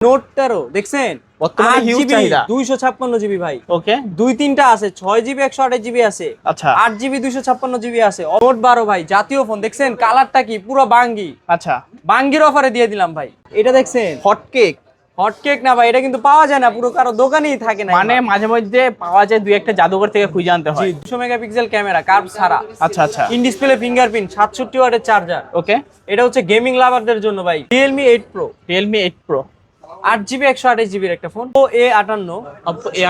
Note তেরো দেখছেন? বর্তমানে চাহিদা। জিবি ভাই। ওকে দুই তিনটা আছে জিবি আছে। আচ্ছা। জিবি জিবি আছে। নোট ভাই জাতীয় ফোন দেখছেন? কালারটা কি? পুরো বাঙ্গি। আচ্ছা। বাঙ্গির অফারে দিয়ে দিলাম ভাই। এটা দেখছেন? হট কেক হট কেক না ভাই এটা কিন্তু পাওয়া যায় না পুরো কারও দোকানেই থাকে না মানে মাঝে মধ্যে পাওয়া যায় দুই একটা জাদুঘর থেকে খুঁজে আনতে হয়। দুশো মেগাপিক্সেল ক্যামেরা কার্ভ ছাড়া। আচ্ছা আচ্ছা। ইন ডিসপ্লে ফিঙ্গারপ্রিন্ট সাতষট্টি ওয়াটের চার্জার ওকে এটা হচ্ছে গেমিং লাভারদের জন্য ভাই Realme eight pro Realme eight pro আট জিবি একশো আঠাশ জিবির একটা ফোন। ও এ আটান্ন।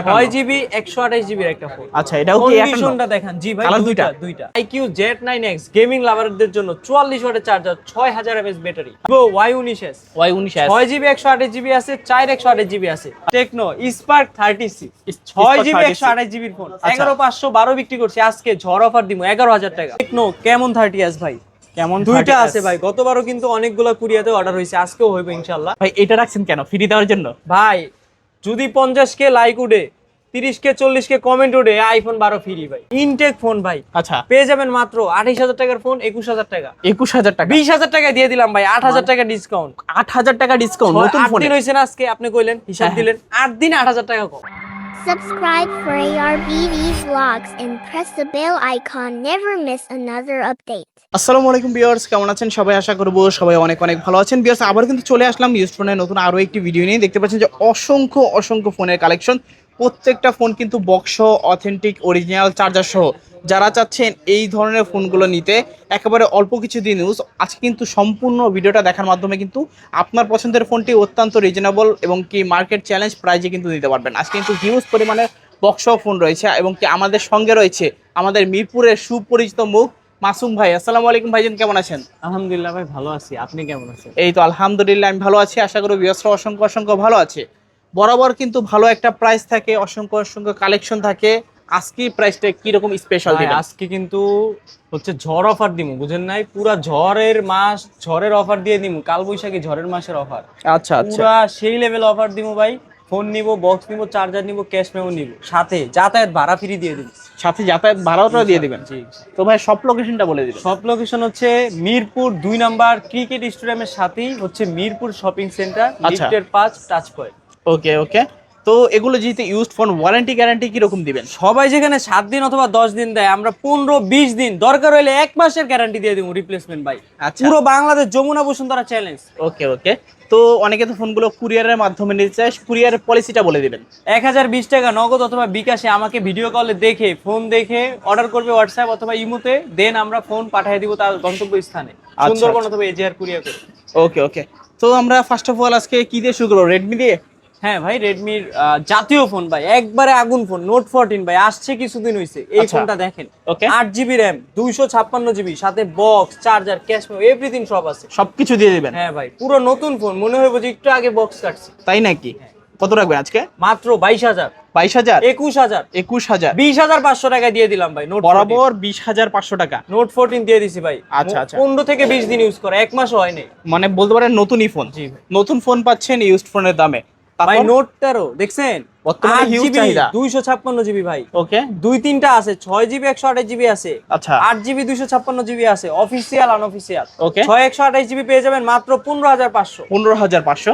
ছয় জিবি একশো আঠাশ জিবির একটা ফোন। আচ্ছা এটাও কন্ডিশনটা দেখেন। জি ভাই দুইটা দুইটা? IQOO Z nine X gaming লাভারদের জন্য চুয়াল্লিশ ওয়াটের চার্জার ছয় হাজার এমএস ব্যাটারি ওয়াই উনিশ এস ওয়াই উনিশ ছয় জিবি একশো আঠাশ জিবি আছে চার একশো আঠাশ জিবি আছে। টেকনো স্পার্ক থার্টি সিক্স ছয় জিবি একশো আঠাশ জিবির ফোন। আচ্ছা। এগারো পাঁচশো বারো বিক্রি করছি। আজকে ঝড় অফার দিব এগারো হাজার টাকা। টেকনো কেমন থার্টি এস ভাই? কেমন দুইটা আছে ভাই গতবারও কিন্তু অনেকগুলো কুরিয়াতে অর্ডার হয়েছে আজকেও হইবে ইনশাল্লাহ ভাই এটা রাখছেন কেন? ফ্রি দেওয়ার জন্য? ভাই যদি পঞ্চাশ কে লাইক উঠে তিরিশ কে চল্লিশ কে কমেন্ট উঠে আইফোন বারো ফ্রি ভাই। ইনটেক ফোন ভাই। আচ্ছা। পেয়ে যাবেন মাত্র আঠাইশ হাজার টাকার ফোন একুশ হাজার টাকা। একুশ হাজার টাকা? বিশ হাজার টাকা দিয়ে দিলাম ভাই আট হাজার টাকা ডিসকাউন্ট আট হাজার টাকা ডিসকাউন্ট নতুন ফোনে হয়েছে না আজকে আপনি কইলেন হিসাব হ্যাঁ, দিলেন আট দিনে আট হাজার টাকা কম। Subscribe for ARBD vlogs and press the bell icon. Never miss another update. আসসালামু আলাইকুম ভিউয়ার্স, কেমন আছেন সবাই আশা করব সবাই অনেক অনেক ভালো আছেন ভিউয়ার্স আবার কিন্তু চলে আসলাম ইউজ ফোনের নতুন আরও একটি ভিডিও নিয়ে দেখতে পাচ্ছেন যে অসংখ্য অসংখ্য ফোনের কালেকশন প্রত্যেকটা ফোন কিন্তু বক্স অথেন্টিক অরিজিনাল চার্জার সহ। যারা চাচ্ছেন এই ধরনের ফোনগুলো নিতে একেবারে অল্প কিছু দিন ইউজ আজকে কিন্তু সম্পূর্ণ ভিডিওটা দেখার মাধ্যমে কিন্তু আপনার পছন্দের ফোনটি অত্যন্ত রিজনেবল এবং কি মার্কেট চ্যালেঞ্জ প্রাইজে কিন্তু নিতে পারবেন। আজকে কিন্তু হিউজ পরিমাণে বক্স ফোন রয়েছে এবং কি আমাদের সঙ্গে রয়েছে আমাদের মিরপুরের সুপরিচিত মুখ মাসুম ভাই। আসসালামু আলাইকুম ভাইজান কেমন আছেন? আলহামদুলিল্লাহ ভাই ভালো আছি। আপনি কেমন আছেন? এই তো আলহামদুলিল্লাহ আমি ভালো আছি। আশা করি বিয়স্র অসংখ্য অসংখ্য ভালো আছে। বরাবর কিন্তু ভালো একটা প্রাইস থাকে অসংখ্য অসংখ্য কালেকশন থাকে। আজকে প্রাইসটা কীরকম স্পেশাল দিবেন? আজকে কিন্তু হচ্ছে ঝড় অফার দিমু বুঝেন নাই? পুরা ঝড়ের মাস ঝড়ের অফার দিয়ে দিমু কাল বৈশাখী ঝড়ের মাসের অফার আচ্ছা আচ্ছা। পুরা সেই লেভেল অফার দিমু ভাই ফোন নিব বক্স নিব চার্জার নিব ক্যাশ মেমো নিব। সাথে যাতায়াত ভাড়া ফ্রি দিয়ে দিব সাথে যাতায়াত ভাড়াটাও দিয়ে দিবেন। জি। তো ভাই সব লোকেশনটা বলে দিবেন। সব লোকেশন হচ্ছে মিরপুর দুই নাম্বার ক্রিকেট স্টেডিয়ামের সাথেই হচ্ছে মিরপুর শপিং সেন্টার। লিফটের পাঁচ টাচ পয়েন্ট ওকে ওকে তো এগুলো যেহেতু ইউজড ফোন ওয়ারেন্টি গ্যারান্টি কীরকম দিবেন? সবাই যেখানে সাত দিন অথবা দশ দিন দেয় আমরা পনেরো বিশ দিন দরকার হলে এক মাসের গ্যারান্টি দিয়ে দিব রিপ্লেসমেন্ট ভাই। আচ্ছা। পুরো Bangladesh Jamuna Bashundhara challenge okay okay তো অনেকে তো ফোনগুলো কুরিয়ারের মাধ্যমে নিতে চায় কুরিয়ারের পলিসিটা বলে দিবেন। এক হাজার বিশ টাকা নগদ অথবা বিকাশে আমাকে ভিডিও কলে দেখে ফোন দেখে অর্ডার করবে হোয়াটসঅ্যাপ অথবা ইমোতে দেন আমরা ফোন পাঠিয়ে দিব তার গন্তব্য স্থানে সুন্দরবন অথবা এজিআর কুরিয়ার করে। ওকে ওকে তো আমরা ফার্স্ট অফ অল আজকে কি দিয়ে শুরু করব? রেডমি দিয়ে? হ্যাঁ ভাই রেডমির জাতীয় ফোন ভাই একবারে আগুন ফোন নোট ফোরটিন ভাই আসছে কিছুদিন হয়েছে এই আচ্ছা। ফোনটা দেখেন Okay. আট জিবি র্যাম দুইশো ছাপ্পান্ন জিবি সাথে বক্স চার্জার ক্যাশ এভরিথিং সব আছে। সবকিছু দিয়ে দিবেন? হ্যাঁ ভাই পুরো নতুন ফোন মনে হয় যে একটু আগে বক্স কাটছে। তাই নাকি? কত রাখবেন আজকে? মাত্র বাইশ হাজার। বাইশ হাজার? একুশ হাজার। একুশ হাজার। বিশ হাজার পাঁচশো টাকা দিয়ে দিলাম ভাই নোট বরাবর বিশ হাজার পাঁচশো টাকা। নোট ফোরটিন দিয়ে দিছি ভাই। আচ্ছা, আচ্ছা। পনেরো থেকে বিশ দিন ইউজ করে এক মাসও হয়নি মানে বলতে পারেন নতুনই ফোন। নতুন ফোন পাচ্ছেন ইউজড ফোনের দামে। ভাই নোট তেরো দেখছেন? বর্তমানে huge চাহিদা। দুইশো ছাপ্পান্ন জিবি ভাই। ওকে দুই তিনটা আছে ছয় জিবি জিবি আছে। আচ্ছা। জিবি জিবি আছে জিবি পেয়ে যাবেন মাত্র পনেরো হাজার পাঁচশো। পনেরো হাজার পাঁচশো?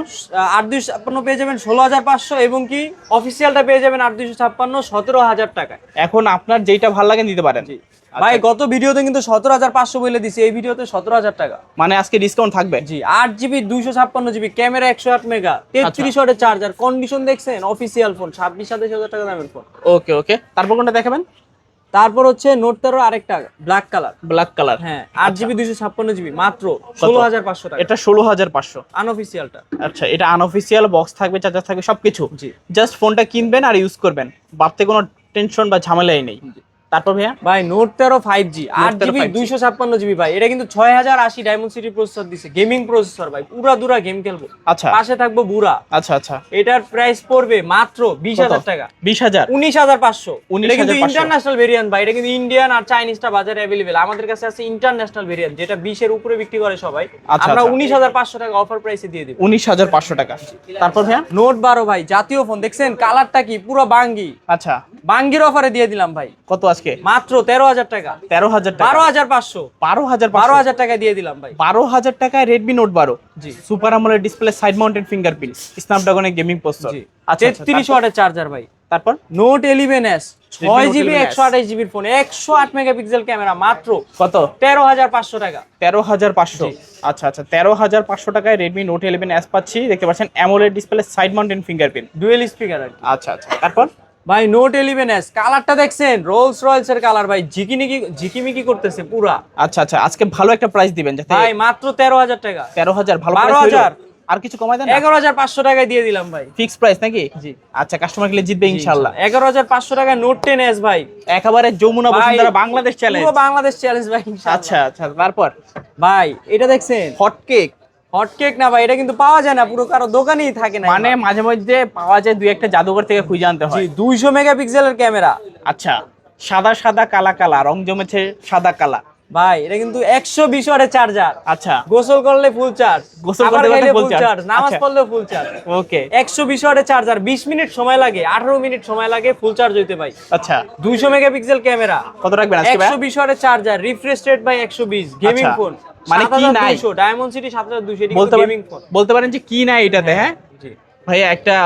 আট দুইশো ছাপ্পান্ন পেয়ে যাবেন ষোলো হাজার পাঁচশো এবং কি অফিসিয়ালটা পেয়ে যাবেন আট দুইশো ছাপ্পান্ন সতেরো হাজার টাকায়। এখন আপনার যেটা ভালো লাগে নিতে পারেন। আচ্ছা। ভাই গত ভিডিওতে কিন্তু সতেরো হাজার পাঁচশো বলে দিছি এই ভিডিওতে সতেরো হাজার টাকা। মানে আজকে ডিসকাউন্ট থাকবে? জি আট জিবি দুইশো ছাপ্পান্ন জিবি ক্যামেরা একশো আট মেগা তেত্রিশ ওয়াটের চার্জার কন্ডিশন দেখছেন অফিসিয়াল ফোন ছাব্বিশ সাতাশ হাজার টাকা দামের ফোন ওকে ওকে তারপর কোনটা দেখাবেন? তারপর হচ্ছে নোট তেরো আরেকটা ব্ল্যাক কালার ব্ল্যাক কালার হ্যাঁ আট জিবি দুইশো ছাপ্পান্ন জিবি মাত্র ষোলো হাজার পাঁচশো টাকা। এটা ষোলো হাজার পাঁচশো। আনঅফিসিয়ালটা আচ্ছা এটা আনঅফিসিয়াল বক্স থাকবে চার্জার থাকবে সবকিছু। জি। জাস্ট ফোনটা কিনবেন আর ইউজ করবেন। বাড়তে কোনো টেনশন বা ঝামেলাই নেই। তারপর ভাইয়া? ভাই নোট তেরো ফাইভ জি আট 13 জিবি দুইশো ছাপ্পান্ন জিবি ভাই। এটা কিন্তু ছয় হাজার আশি ডায়মন্ড সিটি প্রসেসর দিছে। গেমিং প্রসেসর ভাই পুরা দুরা গেম খেলব। আচ্ছা। পাশে থাকব বুড়া। আচ্ছা আচ্ছা। এটার প্রাইস পড়বে মাত্র বিশ হাজার টাকা। বিশ হাজার? উনিশ হাজার পাঁচশো। এটা কিন্তু ইন্টারন্যাশনাল ভেরিয়েন্ট ভাই। এটা কিন্তু ইন্ডিয়ান আর চাইনিজটা বাজারে অ্যাভেলেবেল আমাদের কাছে আছে ইন্টারন্যাশনাল ভেরিয়েন্ট যেটা বিশের উপরে বিক্রি করে সবাই। আচ্ছা, আমরা আচ্ছা। উনিশ হাজার পাঁচশো টাকা অফার প্রাইসে দিয়ে দিব। উনিশ হাজার পাঁচশো টাকা। তারপর ভাইয়া? নোট বারো ভাই জাতীয় ফোন দেখছেন কালারটা কি? পুরো বাঙ্গি। আচ্ছা। বাঙ্গির অফারে দিয়ে দিলাম ভাই। কত আজকে? মাত্র তেরো হাজার টাকা। তেরো হাজার বারো হাজার পাঁচশো। বারো হাজার বারো হাজার টাকা দিয়ে দিলাম ভাই। বারো হাজার টাকায় রেডমি নোট বারো। জি। সুপার আমলের ডিসপ্লে সাইড মাউন্টেড ফিঙ্গারপ্রিন্ট স্ন্যাপড্রাগনের গেমিং প্রসেসর জি। আচ্ছা তেত্রিশ ওয়াটের চার্জার ভাই। তারপর? নোট ইলেভেন এস ছয় জিবি একশো আঠাশ জিবির ফোন একশো আট মেগাপিক্সেল ক্যামেরা মাত্র কত? তেরো হাজার পাঁচশো টাকা। তেরো হাজার পাঁচশো। আচ্ছা আচ্ছা তেরো হাজার পাঁচশো টাকায় রেডমি নোট ইলেভেন এস পাচ্ছি। দেখতে পাচ্ছেন AMOLED display side mounted fingerprint dual speaker আচ্ছা আচ্ছা তারপর? ভাই নোট ইলেভেন এস কালারটা দেখছেন? রোলস রয়েলস এর কালার ভাই ঝিকিমিকি ঝিকিমিকি করতেছে পুরা। আচ্ছা আচ্ছা আজকে ভালো একটা প্রাইস দিবেন যাতে ভাই মাত্র তেরো হাজার টাকা। তেরো হাজার ভালো বারো হাজার। আর কিছু কমাই দেন এগারো হাজার পাঁচশো টাকায় দিয়ে দিলাম ভাই। ফিক্স প্রাইস নাকি? জি। আচ্ছা কাস্টমার গেলে জিতবে ইনশাল্লাহ এগারো হাজার পাঁচশো টাকায় নোট টেন এস ভাই। একেবারে যমুনা বসুন্ধরা বাংলাদেশ চ্যালেঞ্জ পুরো বাংলাদেশ চ্যালেঞ্জ ভাই ইনশাআল্লাহ। আচ্ছা আচ্ছা তারপর? ভাই এটা দেখছেন? হট কেক হট কেক না ভাই এটা কিন্তু পাওয়া যায় না পুরো কারও দোকানেই থাকে না মানে মাঝে মধ্যে পাওয়া যায় দুই একটা জাদুঘর থেকে খুঁজে আনতে হয়। দুইশো মেগাপিক্সেলের ক্যামেরা। আচ্ছা সাদা সাদা কালা কালা রং জমেছে সাদা কালা। ভাই এটা কিন্তু একশো বিশ ওয়াটের চার্জার আচ্ছা। গোসল করলে ফুল চার্জ গোসল full ফুল চার্জ নামাজ আচ্ছা। পড়লেও ফুল চার্জ ওকে একশো বিশ ওয়াটের চার্জার বিশ মিনিট সময় লাগে আঠারো মিনিট সময় লাগে ফুল চার্জ হইতে ভাই। আচ্ছা। দুইশো মেগাপিক্সেল ক্যামেরা। কত রাখবেন ভাই? একশো বিশ ওয়াটের চার্জার রিফ্রেশ রেট বাই একশো বিশ। গেমিং আচ্ছা। ফোন মানে কি নাই? ডায়মন্ড সিটি সাত হাজার দুইশো বলতে পারেন গেমিং ফোন বলতে পারেন যে কি নাই এটাতে হ্যাঁ ভাইয়া একটা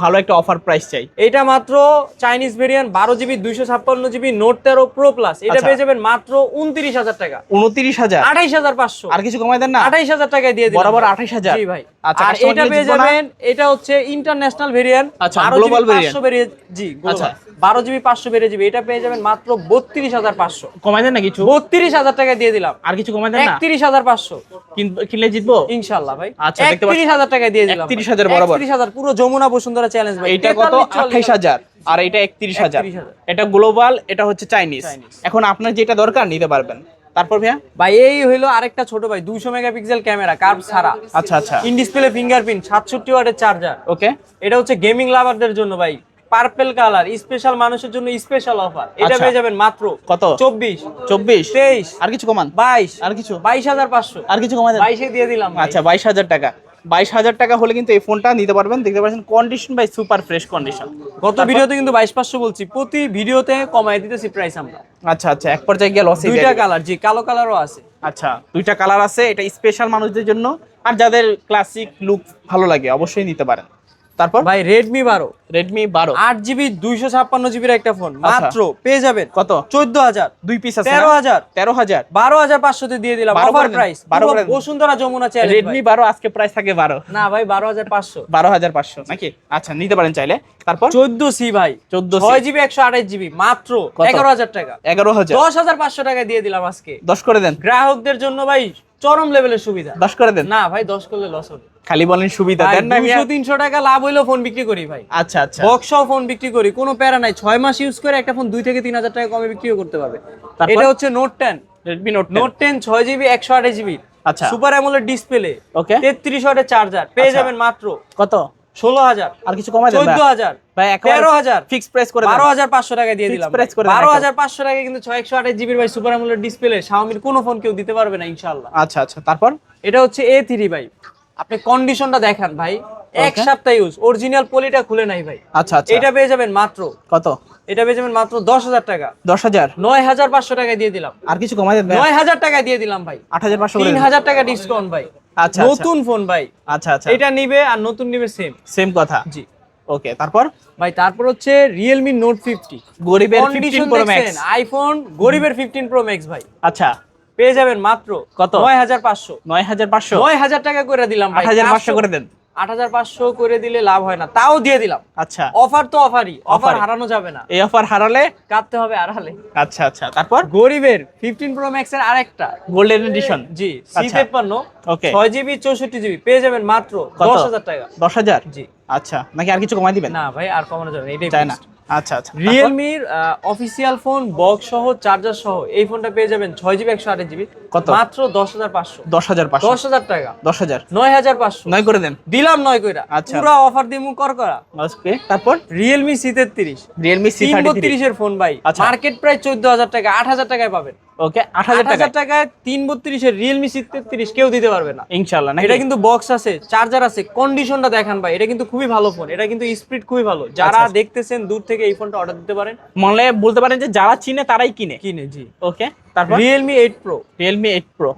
ভালো একটা অফার প্রাইস চাই। এটা মাত্র চাইনিজ ভেরিয়েন্ট বারো জিবি দুইশো ছাপ্পান্ন জিবি নোট তেরো প্রো প্লাস এটা আচ্ছা। পেয়ে যাবেন মাত্র উনত্রিশ হাজার টাকা। উনত্রিশ হাজার? আঠাইশ হাজার পাঁচশো। আর কিছু কমাই দেন না? আঠাইশ হাজার টাকায় দিয়ে বরাবর ভাই। 28,000 জি ভাই। আচ্ছা, আর এটা পেয়ে যাবেন এটা হচ্ছে ইন্টারন্যাশনাল ভেরিয়েন্ট আচ্ছা। ভেরিয়েন্ট জি আচ্ছা। বারো জিবি পাঁচশো বেড়ে জিবি এটা পেয়ে যাবেন মাত্র বত্রিশ হাজার পাঁচশো। কমাই দেন না কিছু? বত্রিশ হাজার টাকা দিয়ে দিলাম। আর কিছু কমাই দেন না? একত্রিশ হাজার পাঁচশো। কিনলে জিতবো? ইনশাল্লাহ ভাই। আচ্ছা, একত্রিশ হাজার টাকায় দিয়ে দিলাম 31,000 বরাবর। হাজার পুরো যমুনা বসুন্ধরা চ্যালেঞ্জ এটা কত? আঠাইশ হাজার। আর এটা একত্রিশ হাজার। এটা গ্লোবাল এটা হচ্ছে চাইনিজ এখন আপনার যেটা দরকার নিতে পারবেন। তারপর ভাইয়া? ভাই এই হইল আরেকটা ছোট ভাই মেগাপিক্সেল ক্যামেরা কার্ভ ছাড়া। আচ্ছা আচ্ছা। ইন ডিসপ্লে ফিঙ্গারপ্রিন্ট সাতষট্টি ওয়াটের চার্জার ওকে এটা হচ্ছে গেমিং লাভারদের জন্য ভাই। পার্পল কালার স্পেশাল মানুষের জন্য স্পেশাল অফার এটা আচ্ছা। পেয়ে যাবেন মাত্র কত? চব্বিশ। চব্বিশ? তেইশ। আর কিছু কমান? বাইশ। আর কিছু? বাইশ হাজার পাঁচশো। আর কিছু দেন? বাইশে দিয়ে দিলাম আচ্ছা বাইশ হাজার টাকা। বাইশ হাজার টাকা হলে কিন্তু এই ফোনটা নিতে পারবেন। দেখতে পাচ্ছেন condition by super fresh condition গত ভিডিওতে কিন্তু বাইশ পাঁচশো বলছি প্রতি ভিডিওতে কমাই দিতেছি প্রাইস আমরা। আচ্ছা আচ্ছা এক পর্যায়ে গিয়ে লসে দুইটা কালার জি কালো কালারও আছে। আচ্ছা দুইটা কালার আছে এটা স্পেশাল মানুষদের জন্য। আর যাদের ক্লাসিক লুক ভালো লাগে অবশ্যই নিতে পারেন। তারপর? ভাই রেডমি বারো। রেডমি বারো। আট জিবি দুইশো ছাপ্পান্ন জিবির একটা ফোন আচ্ছা। মাত্র পেয়ে যাবেন। কত? চোদ্দ হাজার। দুই পিস আছে তেরো হাজার। তেরো হাজার। বারো হাজার পাঁচশোতে দিয়ে দিলাম। অফার প্রাইস বারো করে দেন। বসুন্ধরা যমুনা চ্যালেঞ্জ রেডমি বারো আজকে প্রাইস থাকে বারো। না ভাই বারো হাজার পাঁচশো। বারো হাজার পাঁচশো নাকি? আচ্ছা নিতে পারেন চাইলে। তারপর? চোদ্দ সি ভাই। 14C ছয় জিবি একশো আঠাশ জিবি মাত্র? এগারো হাজার টাকা। এগারো হাজার। দশ হাজার পাঁচশো টাকা দিয়ে দিলাম আজকে। দশ করে দেন। গ্রাহকদের জন্য ভাই চরম লেভেলের সুবিধা। দশ করে দেন। না ভাই দশ করলে লস হবে। খালি বলেন সুবিধা দেন না মিয়া? দুশো তিনশো টাকা লাভ হইলেও ফোন বিক্রি করি ভাই। আচ্ছা আচ্ছা। বক্সও ফোন বিক্রি করি কোনো প্যারা নাই। ছয় মাস ইউজ করে একটা ফোন দুই থেকে তিন হাজার টাকা কমে বিক্রিও করতে পারবে। এটা হচ্ছে note ten Redmi note note ten ছয় জিবি একশো আঠাশ জিবি আচ্ছা। সুপার অ্যামোলেড ডিসপ্লে ওকে তেত্রিশ ওয়াটের চার্জার পেয়ে আচ্ছা। যাবেন মাত্র কত? ষোলো হাজার। আর কিছু কমাই দেন চোদ্দ হাজার। ভাই তেরো হাজার। ফিক্স প্রাইস করে বারো দেন হাজার পাঁচশো টাকা দিয়ে দিলাম price করে দেন বারো একটা। হাজার পাঁচশো টাকা কিন্তু ছয় একশো আঠাশ জিবির ভাই সুপার অ্যামোলেড ডিসপ্লে শাওমির কোনো ফোন কেউ দিতে পারবে না ইনশাল্লাহ আচ্ছা আচ্ছা। তারপর? এটা হচ্ছে এ থ্রি ভাই। আপনি কন্ডিশনটা দেখান ভাই। এক সপ্তাহ ইউজ অরিজিনাল পলিটা খুলে নাই ভাই। আচ্ছা আচ্ছা। এটা পেয়ে যাবেন মাত্র। কত? এটা পেয়ে যাবেন মাত্র দশ হাজার টাকা। দশ হাজার? নয় হাজার পাঁচশো টাকা দিয়ে দিলাম। আর কিছু কমাই ভাই? নয় হাজার টাকা দিয়ে দিলাম ভাই। আট হাজার পাঁচশো তিন হাজার টাকা ডিসকাউন্ট ভাই। আচ্ছা নতুন ফোন ভাই। আচ্ছা আচ্ছা। এটা নিবে আর নতুন নিবে সেম সেম কথা। জি। ওকে তারপর? ভাই তারপর হচ্ছে রিয়েলমি নোট ফিফটি গরিবের ফিফটিন প্রো ম্যাক্স আইফোন গরিবের ফিফটিন প্রো ম্যাক্স ভাই। আচ্ছা। পেয়ে যাবেন মাত্র কত? নয় হাজার পাঁচশো। নয় হাজার পাঁচশো? নয় হাজার টাকা করে দিলাম আট হাজার পাঁচশো করে দেন। আট হাজার পাঁচশো করে দিলে লাভ হয় না। তাও দিয়ে দিলাম। আচ্ছা। অফার তো অফারই। অফার হারানো যাবে না। এই অফার হারালে? কাটতে হবে আড়ালে। আচ্ছা আচ্ছা। তারপর? গরিবের ফিফটিন প্রো ম্যাক্স এর আরেকটা। গোল্ডেন এডিশন জি সি। তেপ্পান্ন Okay. ছয় জিবি চৌষট্টি জিবি পেয়ে যাবেন মাত্র দশ হাজার টাকা। দশ হাজার? জি। আচ্ছা। নাকি আর কিছু কমাই দিবেন? না ভাই আর কমানো যাবে না। এটাই না। আচ্ছা আচ্ছা। রিয়েলমির অফিসিয়াল ফোন বক্স সহ চার্জার সহ এই ফোনটা পেয়ে যাবেন ছয় জিবি একশো আঠাশ জিবি কত? মাত্র দশ হাজার পাঁচশো। দশ হাজার পাঁচশো। দশ হাজার টাকা। দশ হাজার। নয় হাজার পাঁচশো। নয় করে দেন। দিলাম নয় কইরা। আচ্ছা। পুরো অফার দিমু কর করা তারপর? রিয়েলমি সি তেত্রিশ রিয়েলমি সি বত্রিশের ফোন ভাই। আচ্ছা। মার্কেট প্রায় চোদ্দ হাজার টাকা আট হাজার টাকায় পাবেন। ওকে আট হাজার টাকা টাকায়। তিন বত্রিশের রিয়েলমি সি তেত্রিশ কেউ দিতে পারবে না। ইনশাল্লাহ না এটা কিন্তু বক্স আছে চার্জার আছে কন্ডিশনটা দেখান ভাই এটা কিন্তু খুবই ভালো ফোন এটা কিন্তু স্পিড খুবই ভালো। যারা আচ্ছা। দেখতেছেন দূর থেকে এই ফোনটা অর্ডার দিতে পারেন। মনে বলতে পারেন যে যারা চিনে তারাই কিনে। কিনে জি। ওকে তারপর? Realme eight pro Realme eight pro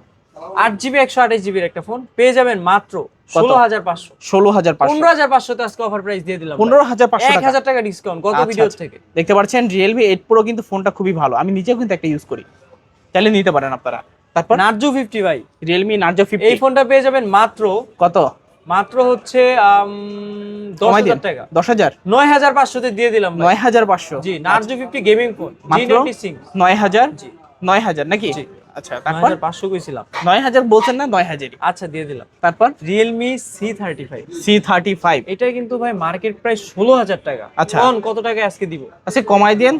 আট জিবি একশো আঠাশ জিবির একটা ফোন পেয়ে যাবেন মাত্র ষোলো হাজার পাঁচশো। ষোলো হাজার পনেরো হাজার পাঁচশোতে আজকে অফার প্রাইস দিয়ে দিলাম পনেরো হাজার পাঁচশো এক হাজার টাকা ডিসকাউন্ট গত আচ্ছা, ভিডিও আচ্ছা। থেকে। দেখতে পাচ্ছেন রিয়েলমি এইট প্রো কিন্তু ফোনটা খুবই ভালো। আমি নিজেও কিন্তু একটা ইউজ করি। চাইলে নিতে পারেন আপনারা। তারপর? নার্জো ফিফটি ভাই রিয়েলমি নার্জো ফিফটি এই ফোনটা পেয়ে যাবেন মাত্র কত? মাত্র হচ্ছে দশ হাজার টাকা। দশ হাজার? নয় হাজার পাঁচশোতে দিয়ে দিলাম নয় হাজার পাঁচশো। জি নার্জো ফিফটি গেমিং ফোন মাত্র নয় হাজার? নয় হাজার নাকি? আচ্ছা তারপর? পাঁচশো কইছিলাম। নয় হাজার বলছেন না নয় হাজারই। আচ্ছা দিয়ে দিলাম। তারপর? Realme C thirty five C thirty five এটা কিন্তু ভাই মার্কেট প্রাইস ষোলো হাজার টাকা। আচ্ছা। কত টাকা আজকে দিব? আচ্ছা কমাই দেন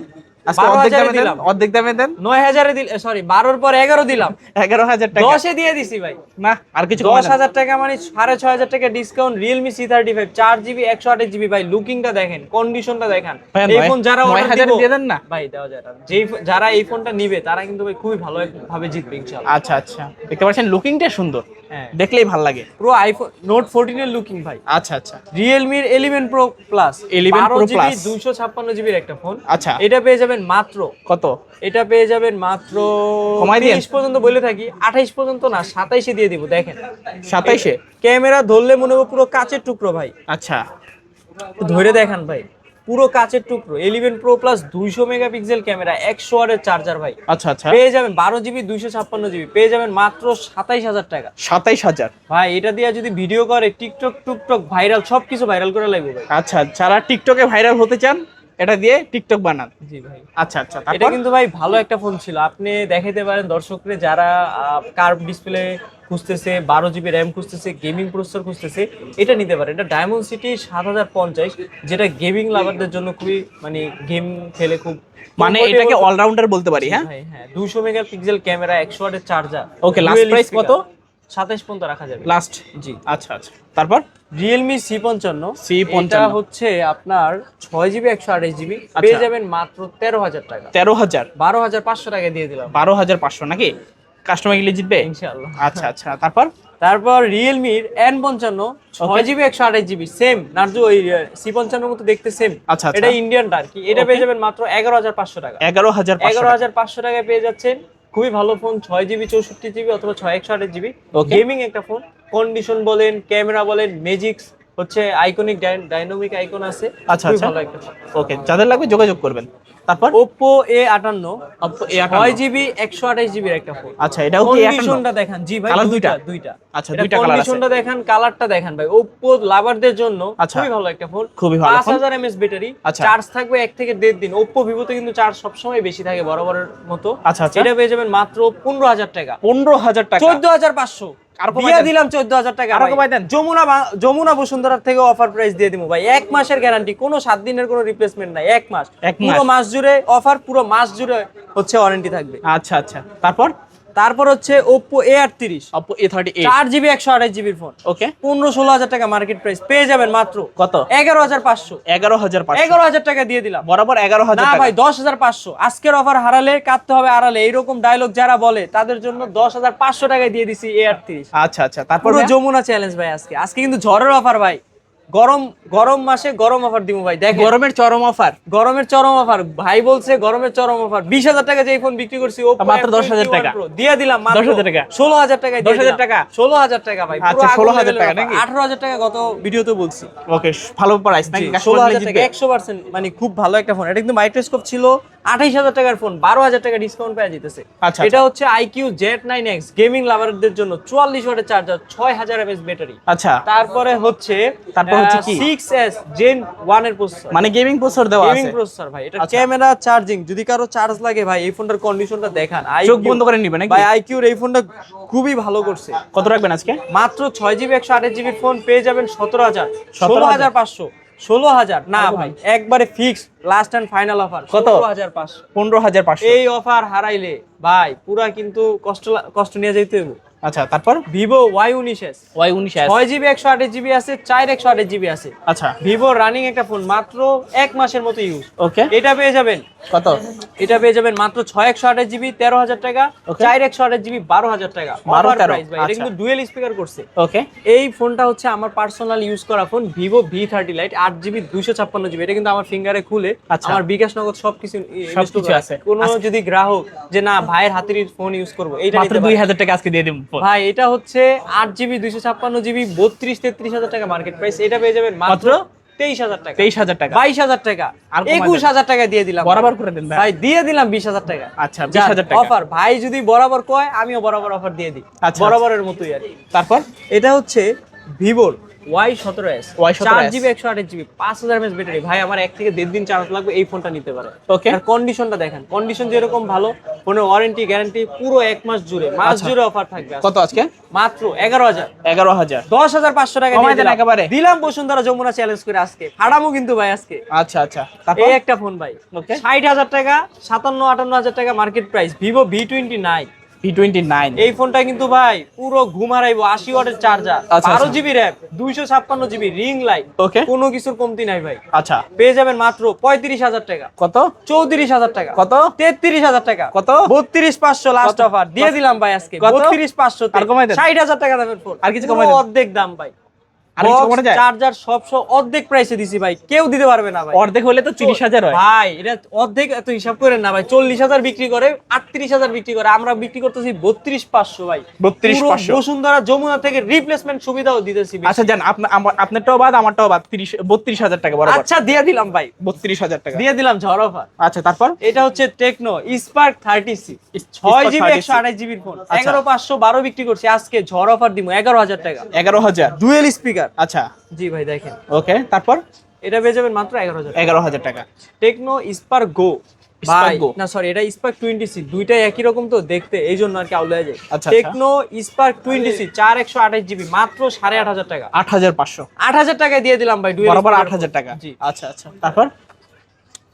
অর্ধেক দামে দেন দিলাম। অর্ধেক দামে দেন। নয় হাজারে দিল সরি বারোর পর এগারো দিলাম। এগারো হাজার টাকা। দশে দিয়ে দিছি ভাই। না আর কিছু দশ হাজার টাকা মানে সাড়ে ছয় হাজার টাকা discount Realme C thirty five চার জিবি একশো আঠাশ জিবি ভাই লুকিংটা দেখেন কন্ডিশনটা দেখেন। এই ফোন যারা নয় order দিয়ে দেন না? ভাই দেওয়া যায় যেই যারা এই ফোনটা নিবে তারা কিন্তু ভাই খুবই ভালো ভাবে জিতবে ইনশাআল্লাহ। আচ্ছা আচ্ছা। দেখতে পাচ্ছেন লুকিংটা সুন্দর। হ্যাঁ। দেখলেই ভালো লাগে। পুরো আইফোন নোট ফোরটিন এর লুকিং ভাই। আচ্ছা আচ্ছা। রিয়েলমির eleven pro plus 11 Pro GB Plus। দুইশো ছাপ্পান্ন জিবির একটা ফোন আচ্ছা। এটা পেয়ে যাবেন মাত্র কত? এটা পেয়ে যাবেন মাত্র কমাই দিয়েন। 30 পর্যন্ত বলে থাকি আঠাইশ পর্যন্ত না সাতাইশে দিয়ে দিব দেখেন। সাতাইশে? ক্যামেরা ধরলে মনে হবে পুরো কাচের টুকরো ভাই। আচ্ছা। ধরে দেখান ভাই পুরো কাচের টুকরো ইলেভেন প্রো প্লাস দুইশো মেগাপিক্সেল ক্যামেরা একশো ওয়ারের চার্জার ভাই। আচ্ছা আচ্ছা। পেয়ে যাবেন বারো জিবি দুইশো ছাপ্পান্ন জিবি পেয়ে যাবেন মাত্র সাতাইশ হাজার টাকা। সাতাইশ হাজার? ভাই এটা দিয়ে যদি ভিডিও করে টিকটক টুকটক ভাইরাল সবকিছু ভাইরাল করে লাগবে ভাই। আচ্ছা যারা টিকটকে ভাইরাল হতে চান এটা দিয়ে টিকটক বানান। জি ভাই। আচ্ছা আচ্ছা এটা কিন্তু ভাই ভালো একটা ফোন ছিল। আপনি দেখাইতে পারেন দর্শকরে যারা কার্ভ ডিসপ্লে খুঁজতেছে বারো জিবি র্যাম খুঁজতেছে গেমিং প্রসেসর খুঁজতেছে এটা নিতে পারে এটা ডায়মন্ড সিটি সাত হাজার পঞ্চাশ যেটা গেমিং লাভারদের জন্য খুবই মানে গেম খেলে খুব মানে এটাকে অলরাউন্ডার বলতে পারি হ্যাঁ? হ্যাঁ। দুশো মেগা পিক্সেল ক্যামেরা একশো ওয়াটের চার্জার ওকে last price কত? সাতাইশ পর্যন্ত রাখা যাবে। লাস্ট জি। আচ্ছা আচ্ছা। তারপর? রিয়েলমি সি পঞ্চান্ন। C55 এটা হচ্ছে আপনার ছয় জিবি একশো আঠাশ জিবি পেয়ে যাবেন মাত্র তেরো হাজার টাকা। তেরো হাজার? বারো হাজার পাঁচশো টাকা দিয়ে দিলাম। বারো হাজার পাঁচশো নাকি? কাস্টমার গেলে জিতবে ইনশাআল্লাহ। আচ্ছা আচ্ছা। তারপর? তারপর রিয়েলমির এন পঞ্চান্ন ছয় জিবি একশো আঠাশ জিবি সেম নার্জো ওই সি পঞ্চান্ন মতো দেখতে সেম আচ্ছা, আচ্ছা। এটা ইন্ডিয়ানটা আর কি। এটা পেয়ে যাবেন মাত্র এগারো হাজার পাঁচশো টাকা। এগারো হাজার এগারো হাজার পাঁচশো টাকায় পেয়ে যাচ্ছেন খুবই ভালো ফোন ছয় জিবি চৌষট্টি জিবি অথবা ছয় একশো আঠাশ জিবি. গেমিং একটা ফোন কন্ডিশন বলেন ক্যামেরা বলেন ম্যাজিক্স হচ্ছে আইকনিক ডাইনামিক আইকন আছে। আচ্ছা আচ্ছা। ওকে যাদের লাগবে যোগাযোগ করবেন। তারপর? Oppo A58 Oppo A58 6GB 128GB এর একটা ফোন আচ্ছা এটাও কি 58 দেখেন। জি ভাই কালার দুইটা দুইটা। আচ্ছা দুইটা কালার আছে। কন্ডিশনটা দেখেন কালারটা দেখেন ভাই। Oppo লাভারদের জন্য আচ্ছা, খুবই ভালো একটা ফোন খুবই ভালো। 5000 mAh ব্যাটারি চার্জ থাকবে এক থেকে দেড় দিন। Oppo Vivo তে কিন্তু চার্জ সব সময় বেশি থাকে বরাবরের মতো। আচ্ছা, আচ্ছা। এটা পেয়ে যাবেন মাত্র 15000 টাকা। 15000 টাকা। 14500 দিয়ে। দিলাম চোদ্দ হাজার টাকা আরও কমাই দেন। যমুনা যমুনা বসুন্ধরার থেকে অফার প্রাইস দিয়ে দিব ভাই এক মাসের গ্যারান্টি কোনো সাত দিনের কোনো রিপ্লেসমেন্ট নাই এক মাস এক পুরো। মাস জুড়ে অফার পুরো মাস জুড়ে হচ্ছে ওয়ারেন্টি থাকবে আচ্ছা আচ্ছা তারপর তারপর হচ্ছে ওপো এ আটত্রিশ অপো এ থার্টি এইট চার জিবি একশো আঠাশ জিবির ফোন ওকে পনেরো ষোলো হাজার টাকা মার্কেট প্রাইস পেয়ে যাবেন মাত্র কত? এগারো হাজার পাঁচশো। এগারো হাজার পাঁচশো। এগারো হাজার টাকা দিয়ে দিলাম। বরাবর এগারো হাজার না ভাই দশ হাজার পাঁচশো। আজকের অফার হারালে কাটতে হবে আড়ালে। এইরকম ডায়লগ যারা বলে তাদের জন্য দশ হাজার পাঁচশো টাকায় দিয়ে দিছি এ আটত্রিশ আচ্ছা আচ্ছা। তারপর যমুনা চ্যালেঞ্জ ভাই আজকে। আজকে কিন্তু ঝড়ের অফার ভাই। গরম গরম মাসে গরম অফার দিব ভাই দেখ গরমের চরম অফার গরমের চরম অফার ভাই বলছে গরমের চরম অফার বিশ হাজার টাকা যে ফোন বিক্রি করছি ও মাত্র 10,000 টাকা। দিয়ে দিলাম 10,000 টাকা। ষোলো হাজার টাকা 10,000 টাকা? ষোলো হাজার টাকা ভাই আচ্ছা, 16,000 টাকা নাকি? আঠারো হাজার টাকা গত ভিডিওতে বলছি। ওকে ভালো প্রাইস নাকি? ষোলো হাজার টাকা একশো পার্সেন্ট মানে খুব ভালো একটা ফোন এটা কিন্তু মাইক্রোস্কোপ ছিল আঠাইশ হাজার টাকার ফোন বারো হাজার টাকা ডিসকাউন্ট পেয়ে যেতেছে। আচ্ছা, এটা হচ্ছে iQOO Z nine X gaming লাভারদের জন্য চুয়াল্লিশ ওয়াটের চার্জার ছয় হাজার এমএস ব্যাটারি আচ্ছা। তারপরে হচ্ছে তারপর হচ্ছে কি? সিক্স এস জেন ওয়ানের প্রসেসর মানে গেমিং প্রসেসর দেওয়া গেমিং প্রসেসর ভাই এটা আচ্ছা। ক্যামেরা চার্জিং যদি কারও চার্জ লাগে ভাই এই ফোনটার কন্ডিশনটা দেখান। চোখ বন্ধ করে নিবে নাকি? ভাই আইকিউর এই ফোনটা খুবই ভালো করছে। কত রাখবেন আজকে? মাত্র ছয় জিবি একশো আঠাশ জিবির ফোন পেয়ে যাবেন সতেরো হাজার। 17,000 ষোলো হাজার। পাঁচশো। ষোলো হাজার। না ভাই একবারে fix last and final offer কত? হাজার পাঁচশো। পনেরো হাজার পাঁচশো। এই অফার হারাইলে ভাই পুরা কিন্তু কষ্ট কষ্ট নিয়ে যাইতে হবে আচ্ছা তারপর ভিভো ওয়াই উনিশ এস ওয়াই উনিশ ছয় জিবি একশো আঠাশ জিবি আছে চার একশো আঠাশ জিবি আছে। আচ্ছা। ভিভো রানিং একটা ফোন মাত্র এক মাসের মতো ইউজ ওকে। এটা পেয়ে যাবেন। কত? এটা পেয়ে যাবেন মাত্র ছয় একশো আঠাশ জিবি তেরো হাজার টাকা চার একশো আঠাশ জিবি বারো হাজার টাকা। 12, Offer 13 price ভাই। এটা আচ্ছা। কিন্তু ডুয়েল স্পিকার করছে। ওকে। এই ফোনটা হচ্ছে আমার পার্সোনাল ইউজ করা phone Vivo V thirty lite আট জিবি দুইশো ছাপ্পান্ন জিবি। এটা কিন্তু আমার ফিঙ্গারে খুলে আচ্ছা। আমার বিকাশ নগদ সবকিছু সবকিছু আছে। কোনো যদি গ্রাহক যে না ভাইয়ের হাতের ফোন ইউজ করব এইটা মাত্র দুই হাজার টাকা আজকে দিয়ে দিব। ভাই এটা হচ্ছে আট জিবি দুইশো ছাপ্পান্ন জিবি বত্রিশ তেত্রিশ হাজার টাকা মার্কেট প্রাইস এটা পেয়ে যাবেন মাত্র? তেইশ হাজার টাকা। তেইশ হাজার টাকা। বাইশ হাজার টাকা। আর একুশ হাজার টাকা দিয়ে দিলাম। বরাবর করে দেন ভাই। দিয়ে দিলাম বিশ হাজার টাকা। আচ্ছা, 20,000 টাকা। অফার ভাই যদি বরাবর কয় আমিও বরাবর অফার দিয়ে দিই। আচ্ছা, বরাবরের মতোই আর তারপর? এটা হচ্ছে ভিভোর ওয়াই সতেরো এস Y17s চার জিবি একশো আঠাশ জিবি পাঁচ হাজার এমএস ব্যাটারি ভাই আমার এক থেকে দেড় দিন চার্জ লাগবে এই ফোনটা নিতে পারে। Okay. আর কন্ডিশনটা দেখেন কন্ডিশন যেরকম ভালো ফোনের ওয়ারেন্টি গ্যারান্টি পুরো এক মাস জুড়ে মাস আচ্ছা। জুড়ে অফার থাকবে কত আজকে? মাত্র এগারো হাজার। এগারো হাজার। দশ হাজার পাঁচশো টাকা। একেবারে। দিলাম বসুন্ধরা যমুনা চ্যালেঞ্জ করে আজকে। হারামো কিন্তু ভাই আজকে। আচ্ছা আচ্ছা। এই একটা ফোন ভাই. ষাট হাজার টাকা সাতান্ন আটান্ন হাজার টাকা market price Vivo V twenty nine V twenty nine এই ফোনটা কিন্তু ভাই পুরো ঘুম হারাইবো আশি ওয়াটের চার্জার আচ্ছা, বারো আচ্ছা। জিবি র্যাম দুইশো ছাপ্পান্ন জিবি রিং লাইট ওকে কোনো কিছুর কমতি নাই ভাই। আচ্ছা। পেয়ে যাবেন মাত্র পঁয়ত্রিশ হাজার টাকা। কত? চৌত্রিশ হাজার টাকা। কত? তেত্রিশ হাজার টাকা। কত? বত্রিশ পাঁচশো লাস্ট অফার দিয়ে দিলাম ভাই আজকে। কত? বত্রিশ পাঁচশো আর কমায় দেন। ষাট হাজার টাকা দামের ফোন আর কিছু কমাই দেন। অর্ধেক দাম ভাই। চার্জার সব সব অর্ধেক প্রাইসে দিছি ভাই। কেউ দিতে পারবে না ভাই। অর্ধেক হলে তো তিরিশ হাজার হয়। ভাই এটা অর্ধেক এত হিসাব করেন না ভাই। চল্লিশ হাজার বিক্রি করে আটত্রিশ হাজার বিক্রি করে। আমরা বিক্রি করতেছি বত্রিশ পাঁচশো ভাই। 32,500 পুরো বসুন্ধরা যমুনা থেকে রিপ্লেসমেন্ট সুবিধাও দিতেছি আচ্ছা জান আপনারটাও বাদ আমারটাও বাদ। তিরিশ বত্রিশ হাজার টাকা আচ্ছা দিয়ে দিলাম ভাই। বত্রিশ হাজার টাকা। দিয়ে দিলাম ঝড় অফার। আচ্ছা তারপর? এটা হচ্ছে টেকনো স্পার্ক থার্টি সিক্স ছয় জিবি একশো আঠাশ জিবির ফোন। এগারো পাঁচশো বারো বিক্রি করছি। আজকে ঝড় অফার দিব এগারো হাজার টাকা। এগারো হাজার। ডুয়েল স্পিকার আচ্ছা। জি ভাই দেখেন। ওকে তারপর? এটা পেয়ে যাবেন মাত্র এগারো হাজার এগারো হাজার টাকা। Tecno Spark go. ভাই না সরি এটা স্পার্ক টোয়েন্টি সি দুইটাই একই রকম তো দেখতে এই জন্য আর কি আউলে যায়। আচ্ছা, টেকনো স্পার্ক টোয়েন্টি সি চার একশো আঠাশ জিবি মাত্র সাড়ে আট হাজার টাকা। আট হাজার পাঁচশো। আট হাজার টাকায় দিয়ে দিলাম ভাই dual বরাবর আট হাজার টাকা। আচ্ছা আচ্ছা। তারপর?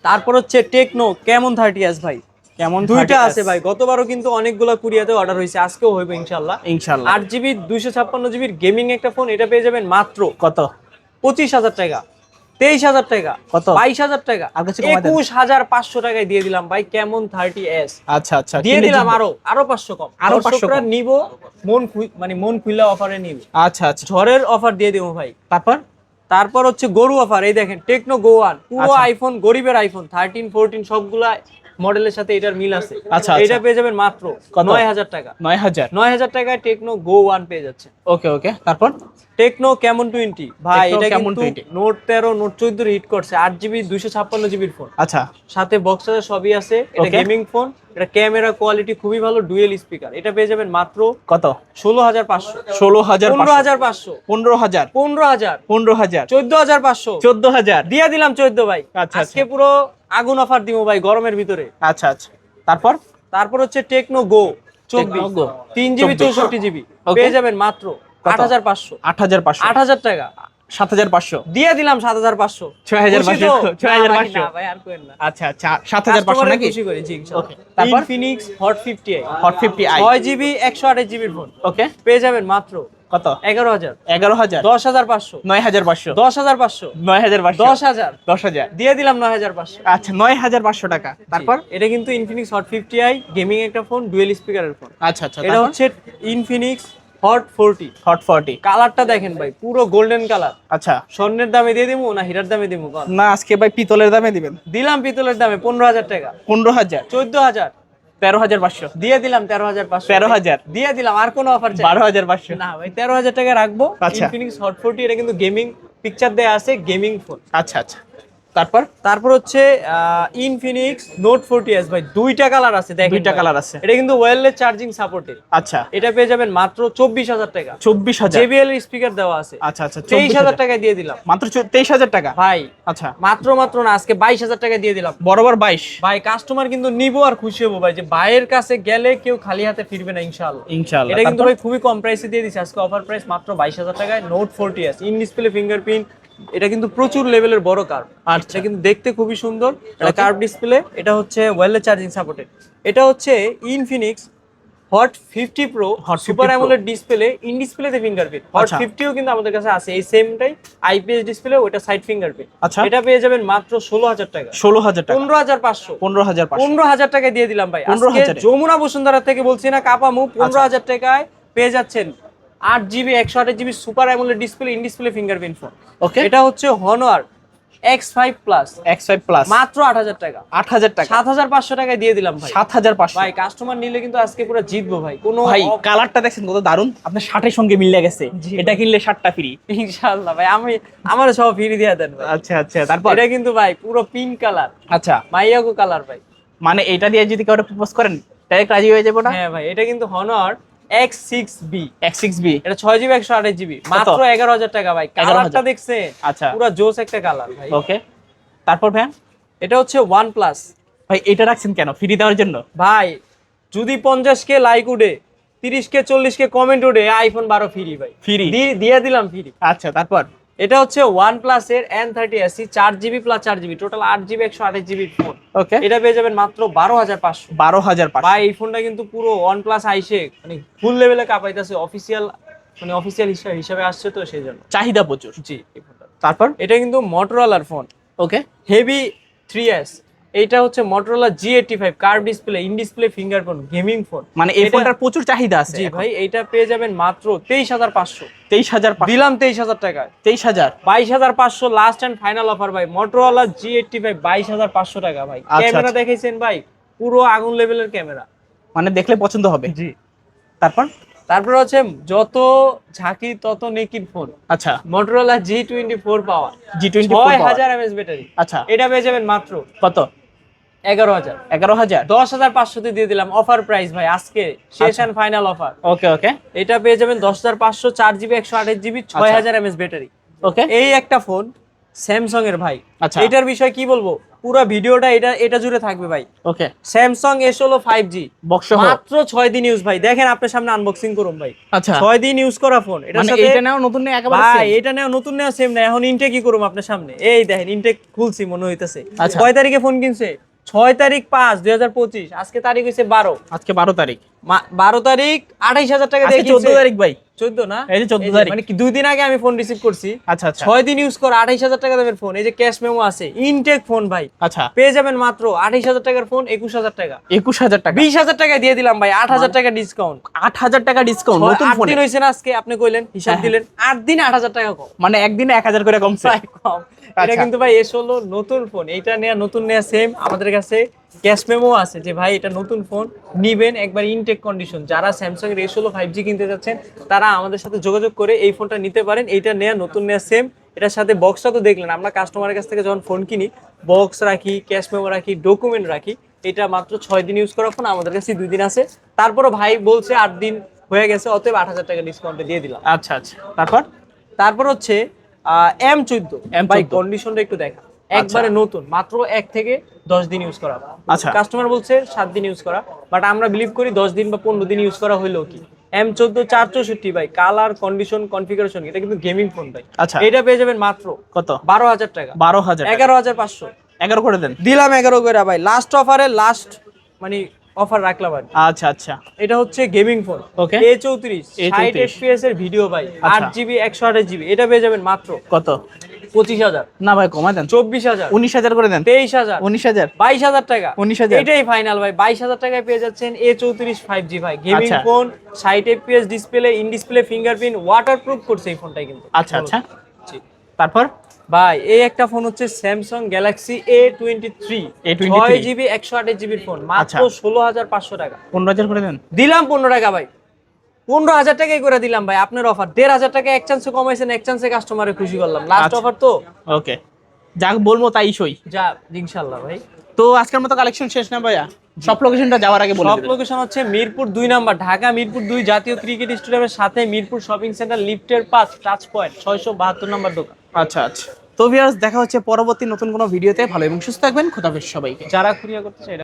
তারপর হচ্ছে টেকনো কেমন থার্টি এস ভাই? কেমন দুইটা 30s? আছে ভাই গতবারও কিন্তু অনেকগুলো কুরিয়াতে অর্ডার হয়েছে আজকেও হইবে ইনশাল্লাহ ইনশাল্লাহ আট জিবি দুইশো ছাপ্পান্ন জিবির গেমিং একটা ফোন এটা পেয়ে যাবেন মাত্র কত? পঁচিশ হাজার টাকা তেইশ হাজার টাকা কত? বাইশ হাজার টাকা। একুশ হাজার পাঁচশো টাকায় দিয়ে দিলাম ভাই কেমন থার্টি এস আচ্ছা আচ্ছা দিয়ে দিলাম আরও আরও পাঁচশো কম। আরও আরও 500 পাঁচশো। নিব মন মানে মন খুলে অফারে নিব। আচ্ছা আচ্ছা। ঝড়ের অফার দিয়ে দেবো ভাই। তারপর? তারপর হচ্ছে গরু অফার এই দেখেন টেকনো গো ওয়ান পুরো আচ্ছা। আইফোন গরিবের আইফোন থার্টিন ফোরটিন সবগুলা মডেলের সাথে এটার মিল আছে। আচ্ছা, এটা আচ্ছা। পেয়ে যাবেন মাত্র কত? নয় হাজার টাকা। নয় হাজার? নয় হাজার টাকায় টেকনো গো ওয়ান পেয়ে যাচ্ছে ওকে ওকে। তারপর? টেকনো কেমন টোয়েন্টি ভাই এটা Camon কিন্তু 20 নোট তেরো নোট চোদ্দ হিট করছে। আট জিবি দুইশো ছাপ্পান্ন জিবির ফোন আচ্ছা। সাথে বক্স সবই আছে। এটা গেমিং ফোন এটা ক্যামেরা কোয়ালিটি খুবই ভালো ডুয়েল স্পিকার এটা পেয়ে যাবেন মাত্র কত? ষোলো হাজার পাঁচশো। ষোলো হাজার পনেরো হাজার পাঁচশো। পনেরো হাজার। পনেরো হাজার। পনেরো হাজার। চোদ্দ হাজার পাঁচশো। চোদ্দ হাজার। দিয়ে দিলাম চোদ্দ ভাই। আচ্ছা, আজকে পুরো আগুন অফার দিব ভাই গরমের ভিতরে। আচ্ছা আচ্ছা। তারপর? তারপর হচ্ছে টেকনো গো চব্বিশ। তিন জিবি চৌষট্টি জিবি। পেয়ে যাবেন মাত্র আট হাজার পাঁচশো। আট হাজার পাঁচশো। আট হাজার টাকা। সাত হাজার পাঁচশো। দিয়ে দিলাম সাত হাজার পাঁচশো। ছয় হাজার পাঁচশো, ছয় হাজার পাঁচশো। আচ্ছা আচ্ছা। সাত হাজার পাঁচশো নাকি? খুশি করি, জি, তারপর? Infinix Hot 50i, hot fifty I ছয় জিবি একশো আঠাশ জিবির ফোন ওকে পেয়ে যাবেন মাত্র কত? এগারো হাজার। এগারো হাজার। দশ হাজার পাঁচশো। নয় হাজার পাঁচশো। দশ হাজার পাঁচশো। নয় হাজার পাঁচশো। দশ হাজার। দশ হাজার। দিয়ে দিলাম নয় হাজার পাঁচশো। আচ্ছা নয় হাজার পাঁচশো টাকা। তারপর? এটা কিন্তু Infinix hot fifty I gaming একটা ফোন ডুয়েল স্পিকারের ফোন আচ্ছা আচ্ছা এটা হচ্ছে Infinix hot forty hot forty কালারটা দেখেন ভাই পুরো গোল্ডেন কালার আচ্ছা। স্বর্ণের দামে দিয়ে দিবো না হীরার দামে দিবো? না আজকে ভাই পিতলের দামে দিবেন। দিলাম পিতলের দামে পনেরো হাজার টাকা। পনেরো হাজার। চোদ্দ হাজার। তেরো হাজার পাঁচশো। দিয়ে দিলাম তেরো হাজার পাঁচশো। তেরো হাজার। দিয়ে দিলাম আর কোনো অফার বারো হাজার পাঁচশো। না ভাই তেরো হাজার টাকা রাখব। আচ্ছা। ইনফিনিক্স হট ফোরটি এটা কিন্তু গেমিং পিকচার দেয়া আছে গেমিং ফোন আচ্ছা আচ্ছা। তারপর? তারপর হচ্ছে ইনফিনিক্স নোট ফোরটি এস ভাই দুইটা কালার আছে দেখেন দুইটা কালার আছে। এটা কিন্তু ওয়্যারলেস চার্জিং সাপোর্টেড আচ্ছা। এটা পেয়ে যাবেন মাত্র চব্বিশ হাজার টাকা। চব্বিশ হাজার। জেবিএল এর স্পিকার দেওয়া আছে। আচ্ছা আচ্ছা তেইশ হাজার টাকায় দিয়ে দিলাম। মাত্র তেইশ হাজার টাকা? ভাই আচ্ছা। মাত্র মাত্র না আজকে বাইশ হাজার টাকা দিয়ে দিলাম। বরাবর বাইশ। ভাই কাস্টমার কিন্তু নিবো আর খুশি হব ভাই যে ভাইয়ের কাছে গেলে কেউ খালি হাতে ফিরবে না ইনশাআল্লাহ। ইনশাআল্লাহ। এটা কিন্তু ভাই খুবই কম প্রাইসে দিয়ে দিচ্ছে আজকে অফার প্রাইস মাত্র বাইশ হাজার টাকায় note forty S in display fingerprint এটা কিন্তু প্রচুর লেভেলের বড় কার আচ্ছা। কিন্তু দেখতে খুবই সুন্দর। এটা কার্ভ ডিসপ্লে এটা হচ্ছে ওয়্যারলেস চার্জিং সাপোর্টেড এটা হচ্ছে Infinix hot fifty pro Hot 50 super. AMOLED display in ডিসপ্লেতে ফিঙ্গারপ্রিন্ট হট আচ্ছা। ফিফটিও কিন্তু আমাদের কাছে আছে এই সেমটাই আইপিএস ডিসপ্লে ওটা সাইড ফিঙ্গারপ্রিন্ট আচ্ছা। এটা পেয়ে যাবেন মাত্র ষোলো হাজার টাকা। ষোলো হাজার টাকা। পনেরো হাজার পাঁচশো। পনেরো হাজার পনেরো হাজার টাকায় দিয়ে দিলাম ভাই। 15,000 আজকে যমুনা বসুন্ধরা থেকে বলছি না কাপামু আচ্ছা। পনেরো হাজার টাকায় পেয়ে যাচ্ছেন আট জিবি একশো আঠাশ GB super AMOLED display in display fingerprint phone okay এটা হচ্ছে Honor X five plus X five plus মাত্র আট হাজার টাকা। আট হাজার টাকা। সাত হাজার পাঁচশো টাকায় দিয়ে দিলাম ভাই। সাত হাজার পাঁচশো। ভাই কাস্টমার নিলে কিন্তু আজকে পুরো জিতবো ভাই। কোনো ভাই কালারটা দেখছেন কত দারুণ আপনার শার্টের সঙ্গে মিলে গেছে। এটা কিনলে শার্টটা ফ্রি ইনশাআল্লাহ ভাই আমি আমার সব ফ্রি দিয়ে দেন ভাই। আচ্ছা আচ্ছা তারপর? এটা কিন্তু ভাই পুরো পিঙ্ক কালার আচ্ছা। মাইয়াগো কালার ভাই। মানে এটা দিয়ে যদি কাউকে প্রপোজ করেন ডাইরেক্ট রাজি হয়ে যাব না? হ্যাঁ ভাই এটা কিন্তু Honor X six B X six B এটা ছয় জিবি জিবি মাত্র এগারো হাজার টাকা ভাই। কালারটা দেখছে। আচ্ছা। পুরো জোস একটা কালার ভাই। ওকে তারপর ভাই এটা হচ্ছে ভাই এটা রাখছেন কেন? ফ্রি দেওয়ার জন্য? ভাই যদি পঞ্চাশ কে লাইক উঠে কে চল্লিশ কে কমেন্ট উঠে আইফোন বারো ফ্রি ভাই। ফ্রি দিয়ে দিলাম ফ্রি আচ্ছা তারপর? এটা হচ্ছে ওয়ান প্লাস এর এন থার্টি এসি চার জিবি প্লাস চার জিবি টোটাল আট জিবি একশো আঠাশ জিবি ফোন ওকে এটা পেয়ে যাবেন মাত্র বারো হাজার পাঁচশো। বারো হাজার পাঁচ এই ফোনটা কিন্তু পুরো ওয়ান প্লাস আইসে মানে ফুল লেভেলে কাঁপাইতেছে অফিসিয়াল মানে অফিসিয়াল হিসাবে হিসাবে আসছে তো সেই জন্য। চাহিদা প্রচুর। জি এই ফোনটা তারপর? এটা কিন্তু মোটরওয়ালার phone okay heavy three S এইটা হচ্ছে Motorola G eighty five curve display in display finger phone gaming phone মানে এই ফোনটার প্রচুর চাহিদা আছে জি ভাই এটা পেয়ে যাবেন মাত্র তেইশ হাজার পাঁচশো। তেইশ হাজার পাঁচশো। দিলাম তেইশ হাজার টাকায়। তেইশ হাজার। বাইশ হাজার পাঁচশো লাস্ট অ্যান্ড ফাইনাল অফার ভাই। মোটরওয়ালা জি এইটটি ফাইভ বাইশ হাজার পাঁচশো টাকা ভাই। আচ্ছা, ক্যামেরা আচ্ছা। দেখেছেন ভাই? পুরো আগুন লেভেলের ক্যামেরা মানে দেখলে পছন্দ হবে। জি। তারপর? তারপর হচ্ছে যত ঝাঁকি তত নেকির ফোন আচ্ছা। Motorola G twenty four power G twenty হাজার এমএস ব্যাটারি আচ্ছা। এটা পেয়ে যাবেন মাত্র কত? এগারো হাজার। এগারো হাজার? দশ হাজার পাঁচশোতে দিয়ে দিলাম। অফার প্রাইস ভাই আজকে শেষ আচ্ছা। And final offer okay okay এটা পেয়ে যাবেন দশ হাজার পাঁচশো চার জিবি একশো আঠাশ জিবি ছয় হাজার এমএস ব্যাটারি। ওকে এই একটা ফোন স্যামসাং এর ভাই। আচ্ছা। এটার বিষয় কি বলব? পুরো ভিডিওটা এটা এটা জুড়ে থাকবে ভাই। ওকে স্যামসাং এস হলো ফাইভ জি মাত্র ছয় দিন ইউজ ভাই। দেখেন আপনার সামনে আনবক্সিং করুন ভাই। আচ্ছা। ছয় দিন ইউজ করা ফোন এটার মানে সাথে এইটা নাও নতুন নেই একেবারে ভাই এটা নেওয়া নতুন নেওয়া সেম না। এখন ইনটেক কি করুম আপনার সামনে। এই দেখেন ইনটেক খুলছি মনে হইতেছে। আচ্ছা। কয় তারিখে ফোন কিনছে? ছয় তারিখ পাঁচ দুই হাজার পঁচিশ। আজকে তারিখ হয়েছে বারো। আজকে বারো তারিখ। বারো তারিখ আঠাইশ হাজার টাকা চোদ্দ। তারিখ ভাই। চোদ্দ না? এই যে 14 তারিখ। মানে কি দুই দিন আগে আমি ফোন রিসিভ করছি। আচ্ছা আচ্ছা। ছয় দিন ইউজ করা আঠাইশ হাজার টাকা দামের ফোন এই যে ক্যাশ মেমো আছে ইনটেক ফোন ভাই। আচ্ছা। পেয়ে যাবেন মাত্র আঠাইশ হাজার টাকার ফোন একুশ হাজার টাকা। একুশ হাজার টাকা। বিশ হাজার টাকা দিয়ে দিলাম ভাই আট হাজার টাকা ডিসকাউন্ট আট হাজার টাকা ডিসকাউন্ট নতুন আট দিন হয়েছে না আজকে আপনি কইলেন হিসাব হ্যাঁ, দিলেন আট দিন আট হাজার টাকা কম। মানে একদিনে এক হাজার করে কমছে। কম। এটা আচ্ছা। কিন্তু ভাই এস হলো নতুন ফোন এইটা নেয়া নতুন নেয়া সেম আমাদের কাছে ক্যাশ মেমো আছে যে ভাই এটা নতুন ফোন নিবেন একবার ইনটেক কন্ডিশন যারা স্যামসাং এর এস ফাইভ জি কিনতে যাচ্ছেন তারা আমাদের সাথে যোগাযোগ করে এই ফোনটা নিতে পারেন। এইটা নেয়া নতুন নেয়া সেম এটার সাথে বক্সটা তো দেখলেন আমরা কাস্টমারের কাছ থেকে যখন ফোন কিনি বক্স রাখি ক্যাশ মেমো রাখি ডকুমেন্ট রাখি এটা মাত্র ছয় দিন ইউজ করা ফোন আমাদের কাছে দুই দিন আছে। তারপরও ভাই বলছে আট দিন হয়ে গেছে অতএব আট হাজার টাকা ডিসকাউন্টে দিয়ে দিলাম। আচ্ছা আচ্ছা। তারপর? তারপর হচ্ছে এম চোদ্দ। M14 ভাই কন্ডিশনটা একটু দেখা। একবারে নতুন মাত্র এক থেকে দশ দিন ইউজ করা। আচ্ছা। কাস্টমার বলছে সাত দিন ইউজ করা বাট আমরা বিলিভ করি দশ দিন বা পনেরো দিন ইউজ করা হইলেও কি? এম চোদ্দ চার চৌষট্টি ভাই কালার কন্ডিশন কনফিগারেশন এটা কিন্তু গেমিং ফোন ভাই। আচ্ছা। এটা পেয়ে যাবেন মাত্র কত? বারো হাজার টাকা। বারো হাজার এগারো হাজার পাঁচশো। এগারো করে দেন। দিলাম এগারো করে ভাই। লাস্ট অফারে লাস্ট মানে অফার রাখলাম আর আচ্ছা আচ্ছা। এটা হচ্ছে গেমিং ফোন Okay. এ চৌত্রিশ ষাট A34 এফপিএস এর ভিডিও ভাই। আট আচ্ছা। জিবি একশো আঠাশ জিবি এটা পেয়ে যাবেন মাত্র কত? পঁচিশ হাজার। না ভাই কমাই দেন। চব্বিশ হাজার। উনিশ হাজার করে দেন। তেইশ হাজার। উনিশ হাজার। বাইশ হাজার টাকা। 19,000 এটাই ফাইনাল ভাই বাইশ হাজার টাকায় পেয়ে যাচ্ছেন এ চৌত্রিশ ফাইভ জি ভাই। গেমিং। ফোন ষাট FPS display in display fingerprint water proof করছে এই ফোনটাই কিন্তু। আচ্ছা আচ্ছা। তারপর? ভাই এই একটা ফোন হচ্ছে Samsung Galaxy A twenty three A23 ছয় জিবি একশো আঠাশ জিবির ফোন মাত্র আচ্ছা। ষোলো হাজার পাঁচশো টাকা। পনেরো হাজার করে দেন। দিলাম পনেরো টাকা ভাই। পনেরো হাজার টাকাই করে দিলাম ভাই আপনার অফার দেড় হাজার টাকা এক চান্সে কমাইছেন এক চান্সে কাস্টমারে খুশি করলাম। লাস্ট আচ্ছা। অফার তো। ওকে যাক বলব তাই সই। যা ইনশাল্লাহ ভাই। তো আজকের মতো কালেকশন শেষ না ভাইয়া? সব লোকেশনটা যাওয়ার আগে বলে সব লোকেশন হচ্ছে মিরপুর দুই নাম্বার ঢাকা মিরপুর দুই জাতীয় ক্রিকেট স্টেডিয়ামের সাথে মিরপুর শপিং সেন্টার লিফটের পাঁচ টাচ পয়েন্ট ছয়শো বাহাত্তর নাম্বার দোকান। আচ্ছা আচ্ছা। তো ভিউয়ার্স দেখা হচ্ছে পরবর্তী নতুন কোনো ভিডিওতে ভালো এবং সুস্থ থাকবেন। খোদাফেজ সবাইকে। যারা কুরিয়া করতে চাই